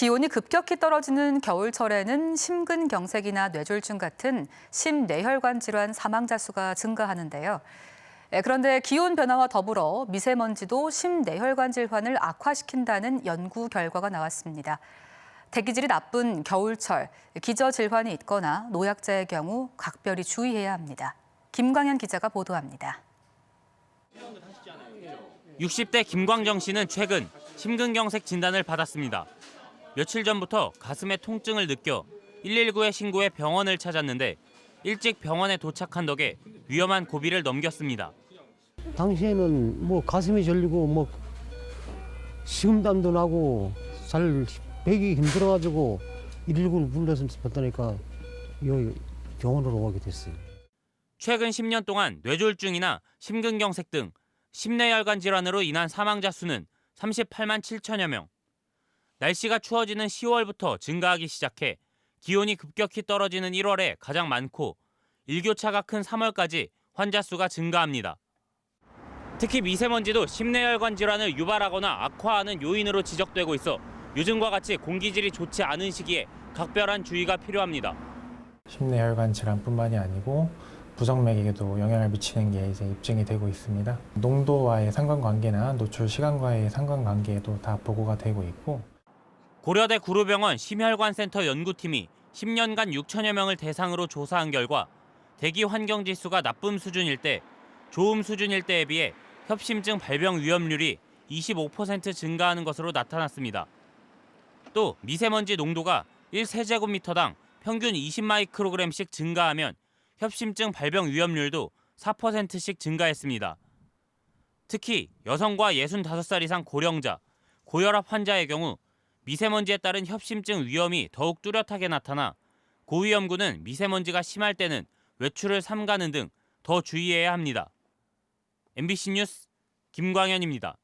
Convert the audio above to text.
기온이 급격히 떨어지는 겨울철에는 심근경색이나 뇌졸중 같은 심뇌혈관 질환 사망자 수가 증가하는데요. 예, 그런데 기온 변화와 더불어 미세먼지도 심뇌혈관 질환을 악화시킨다는 연구 결과가 나왔습니다. 대기질이 나쁜 겨울철, 기저 질환이 있거나 노약자의 경우 각별히 주의해야 합니다. 김광현 기자가 보도합니다. 60대 김광정 씨는 최근 심근경색 진단을 받았습니다. 며칠 전부터 가슴에 통증을 느껴 119에 신고해 병원을 찾았는데 일찍 병원에 도착한 덕에 위험한 고비를 넘겼습니다. 당시에는 뭐 가슴이 저리고 뭐 식은땀도 나고 잘 배기 힘들어가지고 119를 불러서 봤다니까 여기 병원으로 오게 됐어요. 최근 10년 동안 뇌졸중이나 심근경색 등 심뇌혈관 질환으로 인한 사망자 수는 38만 7천여 명. 날씨가 추워지는 10월부터 증가하기 시작해 기온이 급격히 떨어지는 1월에 가장 많고 일교차가 큰 3월까지 환자 수가 증가합니다. 특히 미세먼지도 심뇌혈관 질환을 유발하거나 악화하는 요인으로 지적되고 있어 요즘과 같이 공기질이 좋지 않은 시기에 각별한 주의가 필요합니다. 심뇌혈관 질환뿐만이 아니고 부정맥에게도 영향을 미치는 게 이제 입증이 되고 있습니다. 농도와의 상관관계나 노출 시간과의 상관관계도 다 보고가 되고 있고 고려대 구루병원 심혈관센터 연구팀이 10년간 6천여 명을 대상으로 조사한 결과 대기 환경 지수가 나쁨 수준일 때 좋음 수준일 때에 비해 협심증 발병 위험률이 25% 증가하는 것으로 나타났습니다. 또 미세먼지 농도가 1세제곱미터당 평균 20마이크로그램씩 증가하면 협심증 발병 위험률도 4%씩 증가했습니다. 특히 여성과 65살 이상 고령자, 고혈압 환자의 경우 미세먼지에 따른 협심증 위험이 더욱 뚜렷하게 나타나 고위험군은 미세먼지가 심할 때는 외출을 삼가는 등 더 주의해야 합니다. MBC 뉴스 김광현입니다.